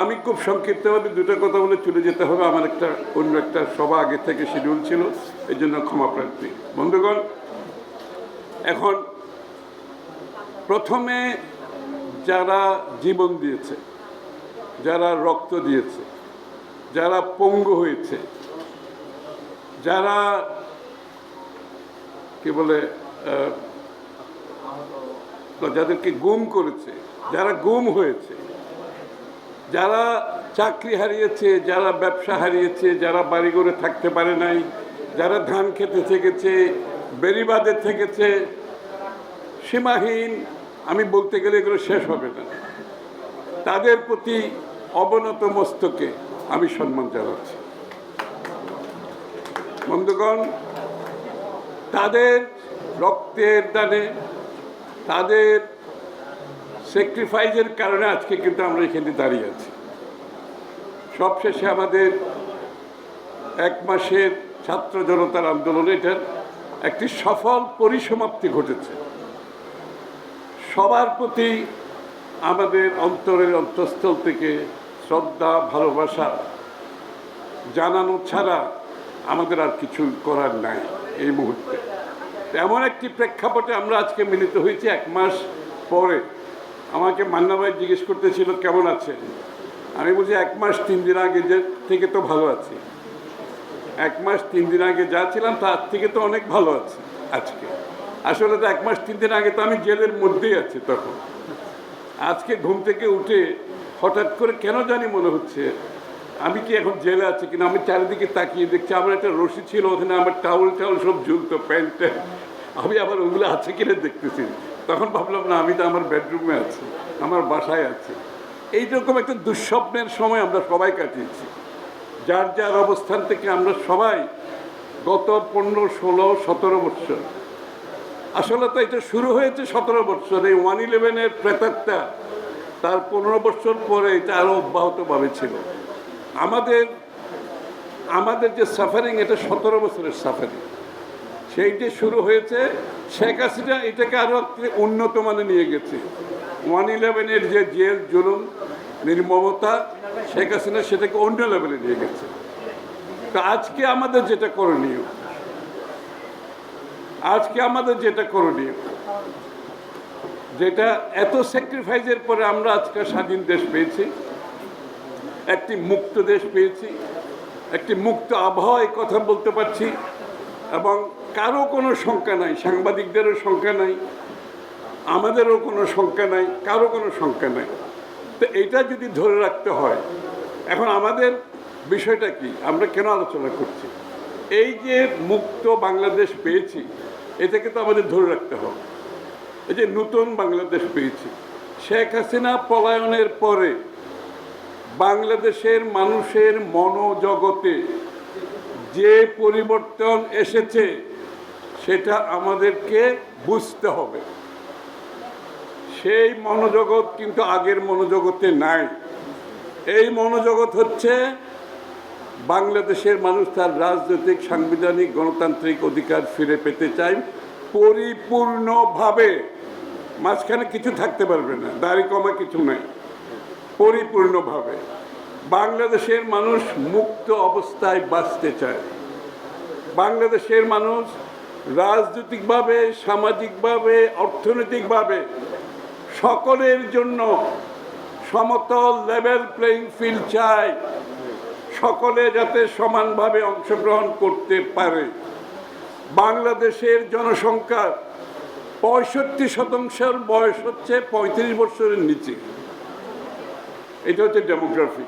আমি খুব সংক্ষিপ্তভাবে দুটো কথা বলে চলে যেতে হবে। আমার একটা অন্য একটা সভা আগে থেকে শিডিউল ছিল, এই জন্য ক্ষমা প্রার্থী। বন্ধুগণ, এখন প্রথমে যারা জীবন দিয়েছে, যারা রক্ত দিয়েছে, যারা পঙ্গু হয়েছে, যারা কি বলে যাদেরকে গুম করেছে, যারা গুম হয়েছে যারা চাকরি হারিয়েছে, যারা ব্যবসা হারিয়েছে, যারা বাড়ি করে থাকতে পারে নাই, যারা ধান খেতে থেকেছে বেরিবাদে থেকেছে, সীমাহীন, আমি বলতে গেলে এগুলো শেষ হবে না। তাদের প্রতি অবনত মস্তকে আমি সম্মান জানাচ্ছি। বন্ধুগণ, তাদের রক্তের দানে, তাদের স্যাক্রিফাইসের কারণে আজকে কিন্তু আমরা এখানে দাঁড়িয়ে আছি। সবশেষে আমাদের এক মাসের ছাত্র জনতার আন্দোলনে, এটার একটি সফল পরিসমাপ্তি ঘটেছে। সবার প্রতি আমাদের অন্তরের অন্তঃস্থল থেকে শ্রদ্ধা, ভালোবাসা জানানো ছাড়া আমাদের আর কিছু করার নাই এই মুহূর্তে। এমন একটি প্রেক্ষাপটে আমরা আজকে মিলিত হয়েছি, এক মাস পরে আমাকে মান্না ভাই জিজ্ঞেস করতেছিল, কেমন আছে? আমি বলছি, এক মাস তিন দিন আগে যে থেকে তো ভালো আছি। এক মাস তিন দিন আগে যা ছিলাম, তার থেকে তো অনেক ভালো আছে আজকে। আসলে তো এক মাস তিন দিন আগে তো আমি জেলের মধ্যেই আছি তখন। আজকে ঘুম থেকে উঠে হঠাৎ করে কেন জানি মনে হচ্ছে, আমি কি এখন জেলে আছি কিনা? আমি চারিদিকে তাকিয়ে দেখছি, আমার একটা রশি ছিল, ওখানে আমার টাউল টাউল সব ঝুলতো প্যান্ট আমি আবার ওগুলো আছে কিনা দেখতেছি। তখন ভাবলাম, না, আমি তো আমার বেডরুমে আছি, আমার বাসায় আছি। এইরকম একটা দুঃস্বপ্নের সময় আমরা সবাই কাটিয়েছি। যার যার অবস্থান থেকে আমরা সবাই গত পনেরো, ষোলো, সতেরো বছর। আসলে তো এটা শুরু হয়েছে সতেরো বছর। এই ওয়ান ইলেভেনের প্রেতাত্মা তার পনেরো বছর পরে এটা আরও অব্যাহতভাবে ছিল। আমাদের আমাদের যে সাফারিং এটা সতেরো বছরের সাফারিং সেই যে শুরু হয়েছে। শেখ হাসিনা এটাকে আরও উন্নত মানে নিয়ে গেছে। ওয়ান ইলেভেনের যে জেল, জুলুম, নির্মমতা, শেখ হাসিনা সেটাকে অন্য লেভেলে নিয়ে গেছে। তো আজকে আমাদের যেটা করণীয়, আজকে আমাদের যেটা করণীয়, যেটা এত স্যাক্রিফাইসের পরে আমরা আজকে স্বাধীন দেশ পেয়েছি, একটি মুক্ত দেশ পেয়েছি, একটি মুক্ত আবহাওয়ায় কথা বলতে পারছি। এবং কারও কোনো শঙ্কা নাই, সাংবাদিকদেরও শঙ্কা নাই, আমাদেরও কোনো শঙ্কা নাই, কারও কোনো শঙ্কা নাই। তো এটা যদি ধরে রাখতে হয়, এখন আমাদের বিষয়টা কি? আমরা কেন আলোচনা করছি? এই যে মুক্ত বাংলাদেশ পেয়েছি, এটাকে তো আমাদের ধরে রাখতে হবে। এই যে নতুন বাংলাদেশ পেয়েছি, শেখ হাসিনা পলায়নের পরে বাংলাদেশের মানুষের মনোজগতে যে পরিবর্তন এসেছে, সেটা আমাদেরকে বুঝতে হবে। সেই মনোজগৎ কিন্তু আগের মনোজগতে নাই। এই মনোজগৎ হচ্ছে বাংলাদেশের মানুষ তার রাজনৈতিক, সাংবিধানিক, গণতান্ত্রিক অধিকার ফিরে পেতে চায় পরিপূর্ণভাবে। মাঝখানে কিছু থাকতে পারবে না, দাড়ি কমা কিছু নাই, পরিপূর্ণভাবে। বাংলাদেশের মানুষ মুক্ত অবস্থায় বাঁচতে চায়। বাংলাদেশের মানুষ রাজনৈতিকভাবে, সামাজিকভাবে, অর্থনৈতিকভাবে সকলের জন্য সমতল লেভেল প্লেইং ফিল্ড চায়। সকলে যাতে সমানভাবে অংশগ্রহণ করতে পারে। বাংলাদেশের জনসংখ্যার পঁয়ষট্টি শতাংশের বয়স হচ্ছে পঁয়ত্রিশ বছরের নিচে। এটা হচ্ছে ডেমোগ্রাফি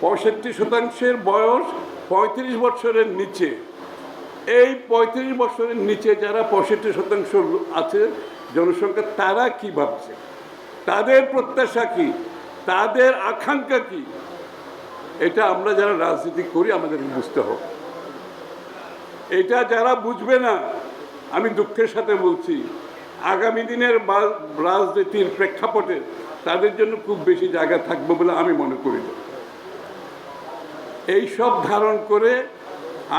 পঁয়ষট্টি শতাংশের বয়স পঁয়ত্রিশ বছরের নিচে। এই পঁয়ত্রিশ বছরের নিচে যারা পঁয়ষট্টি শতাংশ আছে, জনসংখ্যা তারা কি ভাবছে? তাদের প্রত্যাশা কি? তাদের আকাঙ্ক্ষা কি? এটা আমরা যারা রাজনীতি করি, আমাদের বুঝতে হবে। এটা যারা বুঝবে না, আমি দুঃখের সাথে বলছি, আগামী দিনের রাজনীতির প্রেক্ষাপটে তাদের জন্য খুব বেশি জায়গা থাকবে বলে আমি মনে করি না। এই সব ধারণ করে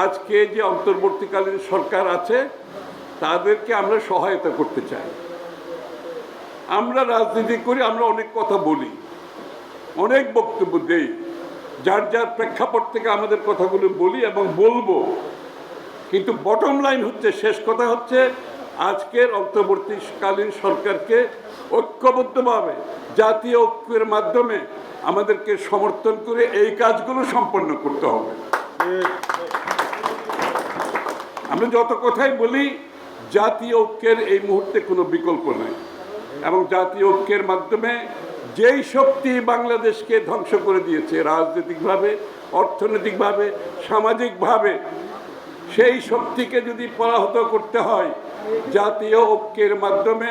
আজকে যে অন্তর্বর্তীকালীন সরকার আছে, তাদেরকে আমরা সহায়তা করতে চাই। আমরা রাজনীতি করি, আমরা অনেক কথা বলি, অনেক বক্তব্য দেই। যার যার প্রেক্ষাপট থেকে আমাদের কথাগুলো বলি এবং বলব। কিন্তু বটম লাইন হচ্ছে, শেষ কথা হচ্ছে আজকের অন্তর্বর্তীকালীন সরকারকে ঐক্যবদ্ধভাবে, জাতীয় ঐক্যের মাধ্যমে আমাদেরকে সমর্থন করে এই কাজগুলো সম্পন্ন করতে হবে। আমরা যত কথাই বলি, জাতীয় ঐক্যের এই মুহূর্তে কোনো বিকল্প নেই এবং জাতীয় ঐক্যের মাধ্যমে যেই শক্তি বাংলাদেশকে ধ্বংস করে দিয়েছে, রাজনৈতিকভাবে, অর্থনৈতিকভাবে, সামাজিকভাবে সেই শক্তিকে যদি পরাহত করতে হয়, জাতীয় ঐক্যের মাধ্যমে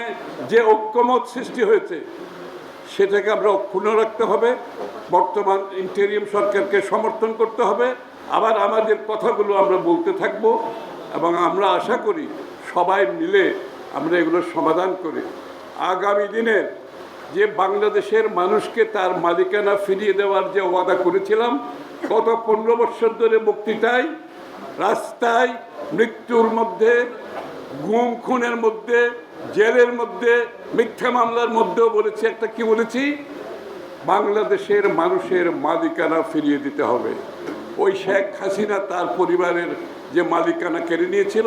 যে ঐক্যমত সৃষ্টি হয়েছে, সেটাকে আমরা অক্ষুণ্ণ রাখতে হবে, বর্তমান ইন্টেরিয়াম সরকারকে সমর্থন করতে হবে। আবার আমাদের কথাগুলো আমরা বলতে থাকব এবং আমরা আশা করি সবাই মিলে আমরা এগুলোর সমাধান করি। আগামী দিনের যে বাংলাদেশের মানুষকে তার মালিকানা ফিরিয়ে দেওয়ার যে ওয়াদা করেছিলাম, গত পনেরো বছর ধরে বক্তৃতায় রাস্তায় মৃত্যুর মধ্যে, গুম, খুনের মধ্যে, জেলের মধ্যে, মিথ্যা মামলার মধ্যেও বলেছি, একটা কি বলেছি? বাংলাদেশের মানুষের মালিকানা ফিরিয়ে দিতে হবে। ওই শেখ হাসিনা তার পরিবারের যে মালিকানা কেড়ে নিয়েছিল,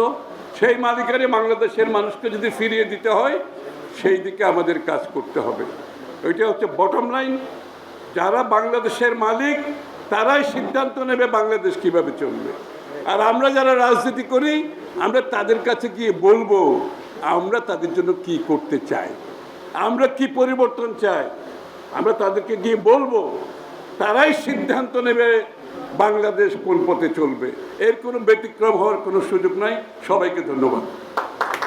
সেই মালিকানে বাংলাদেশের মানুষকে যদি ফিরিয়ে দিতে হয়, সেই দিকে আমাদের কাজ করতে হবে। ওইটা হচ্ছে বটম লাইন যারা বাংলাদেশের মালিক, তারাই সিদ্ধান্ত নেবে বাংলাদেশ কীভাবে চলবে। আর আমরা যারা রাজনীতি করি, আমরা তাদের কাছে গিয়ে বলব, আমরা তাদের জন্য কি করতে চাই? আমরা কি পরিবর্তন চাই? আমরা তাদেরকে গিয়ে বলব, তারাই সিদ্ধান্ত নেবে বাংলাদেশ কোন পথে চলবে। এর কোনো ব্যতিক্রম হওয়ার কোনো সুযোগ নাই। সবাইকে ধন্যবাদ।